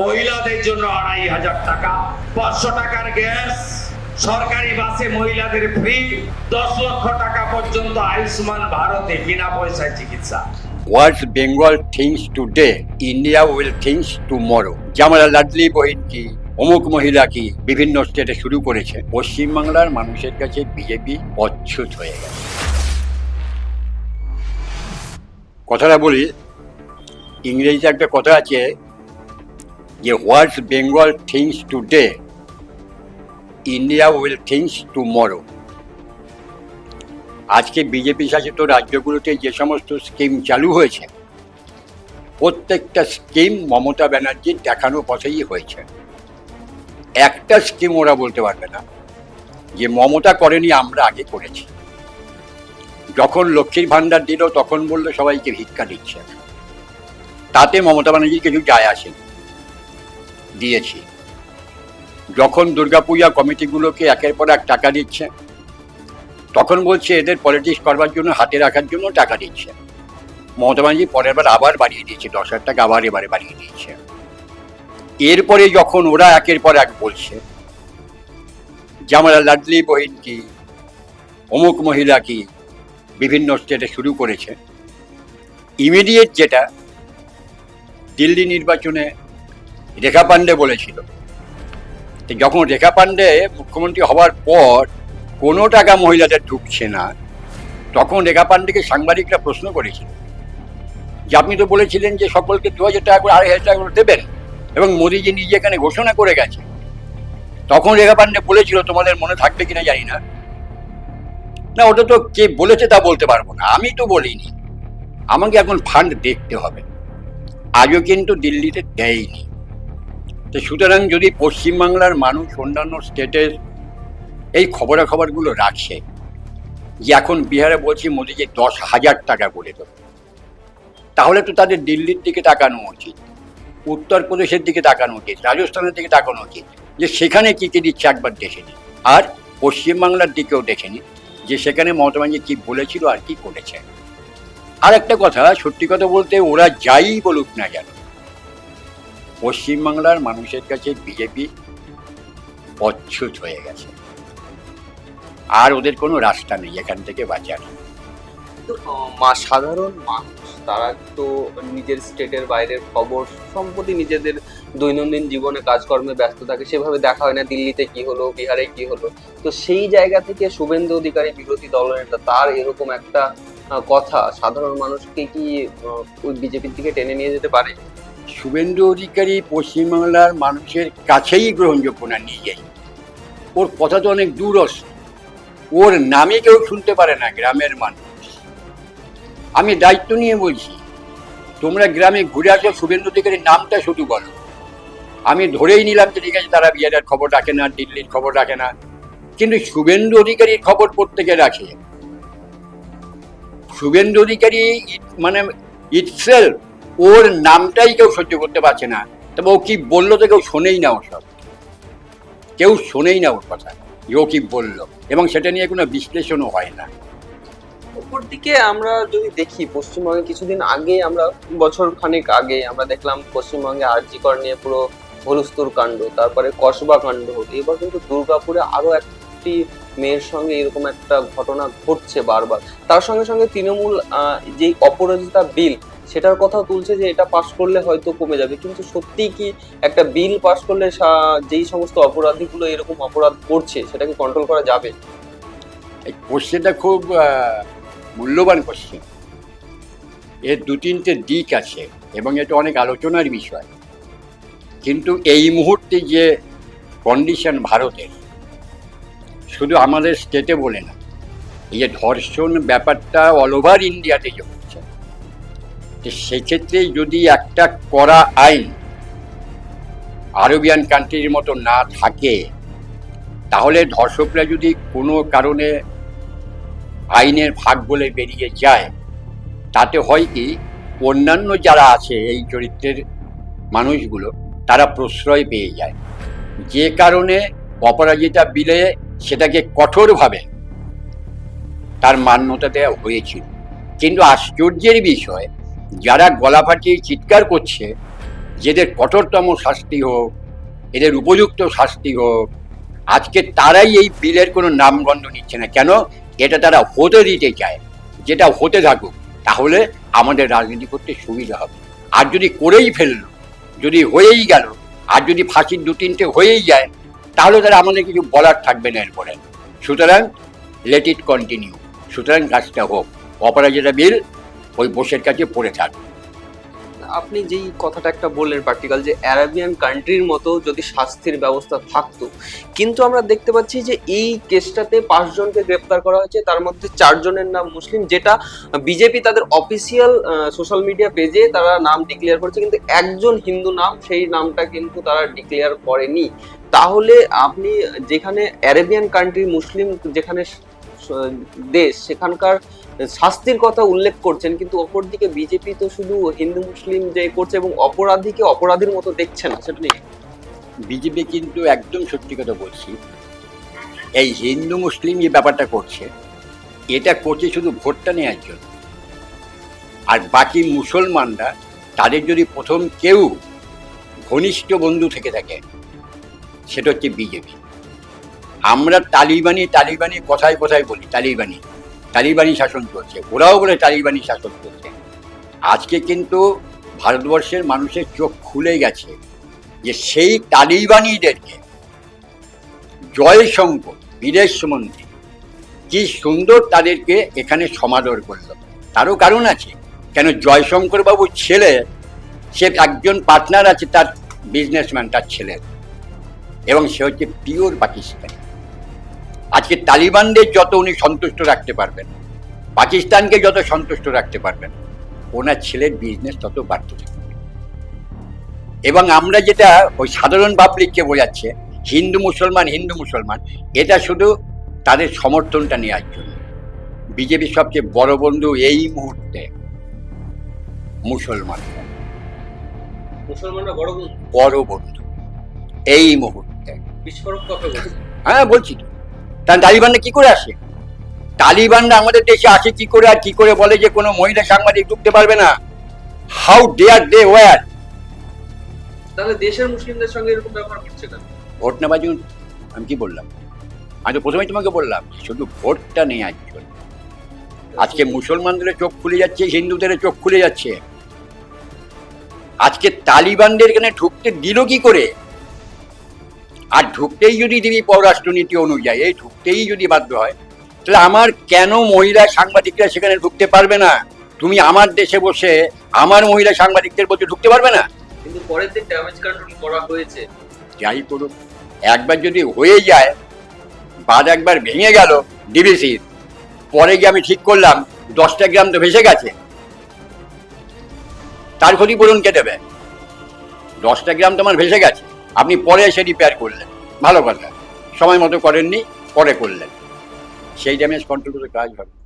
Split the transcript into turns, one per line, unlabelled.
মহিলাদের জন্য আড়াই হাজার টাকা পাঁচশো টাকার গ্যাস সরকারি বাসে মহিলাদের ফ্রি দশ লক্ষ টাকা পর্যন্ত আয়ুষ্মান ভারতে বিনা পয়সায় চিকিৎসা।
What Bengal thinks today, India will think tomorrow. জামালা Ladli বহিন কি অমুক মহিলা কি বিভিন্ন স্টেটে শুরু করেছে। পশ্চিমবাংলার মানুষের কাছে বিজেপি অচ্ছুত হয়ে গেছে। কথাটা বলি ইংরেজিতে একটা কথা আছে যে what's Bengal thinks today India will thinks tomorrow আজকে বিজেপি শাসিত রাজ্যগুলোতে যে সমস্ত স্কিম চালু হয়েছে, প্রত্যেকটা স্কিম মমতা ব্যানার্জির দেখানো পথেই হয়েছে। একটা স্কিম ওরা বলতে পারবে না, যে মমতা করেনি, আমরা আগে করেছি। যখন লক্ষ্মীর ভাণ্ডার দিল, তখন বলল সবাইকে ভিক্ষা দিচ্ছে। তাতে মমতা ব্যানার্জি কিছু যায় আসেনি। দিয়েছি। যখন দুর্গাপূজা কমিটিগুলোকে একের পর এক টাকা দিচ্ছে, তখন বলছে এদের পলিটিক্স করবার জন্য, হাতে রাখার জন্য টাকা দিচ্ছে। মমতা ব্যানার্জি পরের বার আবার বাড়িয়ে দিয়েছে, দশ হাজার টাকা আবার এবারে বাড়িয়ে দিয়েছে। এরপরে যখন ওরা একের পর এক বলছে যে আমরা লাডলি বহিন কি, অমুক মহিলা কি, বিভিন্ন স্টেটে শুরু করেছে ইমিডিয়েট যেটা, দিল্লি নির্বাচনে রেখা পান্ডে বলেছিল। যখন রেখা পান্ডে মুখ্যমন্ত্রী হওয়ার পর কোনো টাকা মহিলাদের ঢুকছে না, তখন রেখা পান্ডেকে সাংবাদিকরা প্রশ্ন করেছিল। যে আপনি তো বলেছিলেন যে সকলকে দু হাজার টাকা করে, আড়াই হাজার টাকা করে দেবেন এবং মোদিজি নিজে এখানে ঘোষণা করে গেছে তখন রেখা পান্ডে বলেছিল, তোমাদের মনে থাকবে কিনা জানি না। না, ওটা তো কে বলেছে তা বলতে পারব না। আমি তো বলিনি। আমাকে এখন ফান্ড দেখতে হবে। আজও কিন্তু দিল্লিতে দেয়নি। তো সুতরাং যদি পশ্চিমবাংলার মানুষ অন্যান্য স্টেটের এই খবরাখবরগুলো রাখছে যে এখন বিহারে বলছি মোদিজি দশ হাজার টাকা করে দেবে, তাহলে তো তাদের দিল্লির দিকে তাকানো উচিত, উত্তরপ্রদেশের দিকে তাকানো উচিত, রাজস্থানের দিকে তাকানো উচিত, যে সেখানে কী কী দিচ্ছে একবার দেখে নিন। আর পশ্চিমবাংলার দিকেও দেখে নিন, যে সেখানে মমতা ব্যানার্জি কী বলেছিল আর কি করেছে। আর একটা কথা, সত্যি কথা বলতে ওরা যাই বলুক না কেন পশ্চিমবাংলার মানুষের কাছে বিজেপি অচ্ছুত হয়ে গেছে। আর ওদের কোনো রাস্তা নেই, এখান থেকে বাঁচার।
মা সাধারণ মানুষ, তারা তো নিজের স্টেটের বাইরের খবর সম্প্রতি নিজেদের দৈনন্দিন জীবনে কাজকর্মে ব্যস্ত থাকে, সেভাবে দেখা হয় না দিল্লিতে কি হলো, বিহারে কি হলো। তো সেই জায়গা থেকে শুভেন্দু অধিকারী বিরোধী দলনেতা তার এরকম একটা কথা সাধারণ মানুষকে কি বিজেপির দিকে টেনে নিয়ে যেতে পারে?
শুভেন্দু অধিকারী পশ্চিমবাংলার মানুষের কাছেই গ্রহণযোগ্য না, নিয়ে নিজেই ওর কথা তো অনেক দূরস্থ ওর নামে কেউ শুনতে পারে না, গ্রামের মানুষ। আমি দায়িত্ব নিয়ে বলছি, তোমরা গ্রামে ঘুরে আসো, শুভেন্দু অধিকারীর নামটা শুধু বলো। আমি ধরেই নিলাম যে ঠিক আছে, তারা বিহারের খবর রাখে না, দিল্লির খবর রাখে না। কিন্তু শুভেন্দু অধিকারীর খবর প্রত্যেকে রাখে। শুভেন্দু অধিকারী মানে ইটসেলফ ওর নামটাই কেউ সহ্য করতে পারছে না। তবে ও কি বলল তো কেউ শোনেই না ওসব কেউ শোনেই না ওর কথা। ও কি বলল? এবং সেটা নিয়ে কোনো বিশ্লেষণও হয় না।
উপর দিকে আমরা যদি দেখি, পশ্চিমবঙ্গে কিছুদিন আগে আমরা বছর খানেক আগে আমরা দেখলাম পশ্চিমবঙ্গে আরজিকর নিয়ে পুরো হলুস্তুর কাণ্ড, তারপরে কসবা কাণ্ড। এবার কিন্তু দুর্গাপুরে আরও একটি মেয়ের সঙ্গে এরকম একটা ঘটনা ঘটছে বারবার। তার সঙ্গে সঙ্গে তৃণমূল যেই অপরাজিতা বিল সেটার কথা তুলছে যে এটা পাশ করলে হয়তো কমে যাবে। কিন্তু সত্যি কি একটা বিল পাশ করলে যেই সমস্ত অপরাধীগুলো এরকম অপরাধ করছে, সেটাকে কন্ট্রোল করা যাবে?
এই কোশ্চেনটা খুব মূল্যবান কোশ্চেন এর দু তিনটে দিক আছে এবং এটা অনেক আলোচনার বিষয়। কিন্তু এই মুহূর্তে যে কন্ডিশন ভারতের, শুধু আমাদের স্টেটে বলে না, এই যে ধর্ষণ ব্যাপারটা অল ওভার ইন্ডিয়াতে যে হচ্ছে তো সেক্ষেত্রে যদি একটা করা আইন আরবিয়ান কান্ট্রির মতো না থাকে, তাহলে ধর্ষকরা যদি কোনো কারণে আইনের ভাগ বলে বেরিয়ে যায়, তাতে হয় কি, অন্যান্য যারা আছে এই চরিত্রের মানুষগুলো, তারা প্রশ্রয় পেয়ে যায়। যে কারণে অপরাজিতা বিলে সেটাকে কঠোরভাবে তার মান্যতা দেওয়া হয়েছিল। কিন্তু আশ্চর্যের বিষয় যারা গলা ফাটিয়ে চিৎকার করছে, যেদের কঠোরতম শাস্তি হোক, এদের উপযুক্ত শাস্তি হোক, আজকে তারাই এই বিলের কোনো নামগন্ধ নিচ্ছে না। কেন? এটা তারা হতে দিতে চায়। যেটা হতে থাকুক, তাহলে আমাদের রাজনীতি করতে সুবিধা হবে। আর যদি করেই ফেলল, যদি হয়েই গেল, আর যদি ফাঁসির দু তিনটে হয়েই যায়, তাহলে তারা আমাদের কিছু বলার থাকবে না এরপরে। সুতরাং লেট ইট কন্টিনিউ সুতরাং কাজটা হোক। অপরাজিতা বিল ওই বোসের কাছে পড়ে থাকবে
আপনি যেই কথাটা একটা বললেন প্র্যাকটিক্যাল যে অ্যারাবিয়ান কান্ট্রির মতো যদি শাস্তির ব্যবস্থা থাকতো, কিন্তু আমরা দেখতে পাচ্ছি যে এই কেসটাতে পাঁচজনকে গ্রেপ্তার করা হয়েছে, তার মধ্যে চারজনের নাম মুসলিম, যেটা বিজেপি তাদের অফিসিয়াল সোশ্যাল মিডিয়া পেজে তারা নাম ডিক্লেয়ার করেছে, কিন্তু একজন হিন্দু নাম, সেই নামটা কিন্তু তারা ডিক্লেয়ার করেনি। তাহলে আপনি যেখানে অ্যারেবিয়ান কান্ট্রি মুসলিম যেখানে দেশ সেখানকার শাস্তির কথা উল্লেখ করছেন, কিন্তু অপরদিকে বিজেপি তো শুধু হিন্দু, মুসলিম যে করছে এবং অপরাধীকে অপরাধীর মতো দেখছে না, সেটা নিয়ে।
বিজেপি কিন্তু একদম সত্যি কথা বলছি, এই হিন্দু, মুসলিম যে ব্যাপারটা করছে, এটা করছে শুধু ভোটটা নেওয়ার জন্য। আর বাকি মুসলমানরা, তাদের যদি প্রথম কেউ ঘনিষ্ঠ বন্ধু থেকে থাকে, সেটা হচ্ছে বিজেপি আমরা তালিবানি তালিবানি কথায় কথায় বলি, তালিবানি তালিবানি শাসন চলছে। ওরাও বলে তালিবানি শাসন চলছে। আজকে কিন্তু ভারতবর্ষের মানুষের চোখ খুলে গেছে যে সেই তালিবানিদেরকে জয়শঙ্কর বিদেশ মন্ত্রী, কি সুন্দর তাদেরকে এখানে সমাদর করল। তারও কারণ আছে। কেন জয়শঙ্কর বাবুর ছেলে, সে একজন পার্টনার আছে তার বিজনেসম্যান তার ছেলের এবং সে হচ্ছে পিওর পাকিস্তানি। আজকে তালিবানদের যত উনি সন্তুষ্ট রাখতে পারবেন পাকিস্তানকে যত সন্তুষ্ট রাখতে পারবেন ওনার ছেলের বিজনেস তত বাড়তে থাকবে। এবং আমরা যেটা ওই সাধারণ পাবলিককে বোঝাচ্ছে হিন্দু মুসলমান হিন্দু মুসলমান এটা শুধু তাদের সমর্থনটা নেওয়ার জন্য। বিজেপির সবচেয়ে বড় বন্ধু এই মুহূর্তে মুসলমান।
মুসলমানরা বড়
বড় বন্ধু। এই মুহূর্তে।
বিস্ফোরক কথা
হ্যাঁ বলছি তো। তার তালিবানরা কি করে আসে? তালিবানরা আমাদের দেশে আসে কি করে আর কি করে বলে যে কোনো মহিলা সাংবাদিক ঢুকতে পারবে না? হাউ ডেয়ার দে ওয়ার
তাহলে দেশের মুসলিমদের সঙ্গে এরকম ব্যবহার করছে কেন?
ভোট নেওয়ার জন্য আমি কি বললাম? আমি তো প্রথমেই তোমাকে বললাম শুধু ভোটটা নেওয়ার জন্য আজকে মুসলমানদের চোখ খুলে যাচ্ছে হিন্দুদের চোখ খুলে যাচ্ছে। আজকে তালিবানদের এখানে ঢুকতে দিল কি করে? আর ঢুকতেই যদি দিবি পররাষ্ট্রনীতি অনুযায়ী এই ঢুকতেই যদি বাধ্য হয় তাহলে আমার কেন মহিলা সাংবাদিকরা সেখানে ঢুকতে পারবে না? তুমি আমার দেশে বসে আমার মহিলা সাংবাদিকদের বলতে ঢুকতে পারবে না?
কিন্তু পরের দিন ড্যামেজ কন্ট্রোল করা হয়েছে।
যাই করুক একবার যদি হয়ে যায় বাদ একবার ভেঙে গেল ডিবিসির পরে গিয়ে আমি ঠিক করলাম দশটা গ্রাম তো ভেসে গেছে। তার ক্ষতিপূরণ কে দেবে? দশটা গ্রাম তো আমার ভেসে গেছে। আপনি পরে এসে রিপেয়ার করলেন। ভালো কথা। সময় মতো করেননি, পরে করলেন। সেই ড্যামেজ কন্ট্রোল করে কাজ হবে।